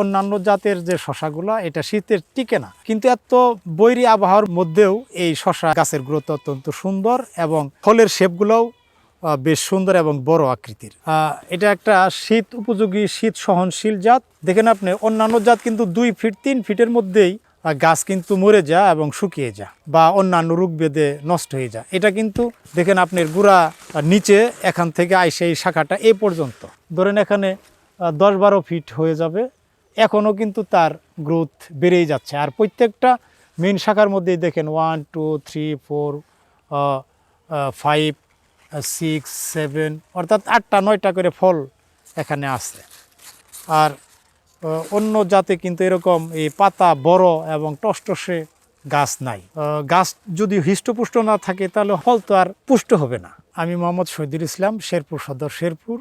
অন্যান্য জাতের যে শশাগুলো, এটা শীতের টিকে না। কিন্তু এত বৈরী আবহাওয়ার মধ্যেও এই শশা গাছের গ্রোথ অত্যন্ত সুন্দর এবং ফলের শেপগুলোও বেশ সুন্দর এবং বড় আকৃতির। এটা একটা শীত উপযোগী, শীত সহনশীল জাত। দেখেন আপনি, অন্যান্য জাত কিন্তু দুই ফিট, তিন ফিটের মধ্যেই গাছ কিন্তু মরে যা এবং শুকিয়ে যা বা অন্যান্য রোগ বেঁধে নষ্ট হয়ে যায়। এটা কিন্তু, দেখেন আপনার গুড়া নিচে, এখান থেকে আইসে এই শাখাটা এ পর্যন্ত। ধরেন এখানে দশ বারো ফিট হয়ে যাবে। এখনও কিন্তু তার গ্রোথ বেড়েই যাচ্ছে। আর প্রত্যেকটা মেন শাখার মধ্যেই দেখেন one two three four five six seven অর্থাৎ আটটা, নয়টা করে ফল এখানে আছে আর অন্য জাতে কিন্তু এরকম এই পাতা বড় এবং টসটসে গাছ নাই। গাছ যদি হৃষ্টপুষ্ট না থাকে তাহলে ফল তো আর পুষ্ট হবে না। আমি মোহাম্মদ শহীদুল ইসলাম, শেরপুর সদর শেরপুর।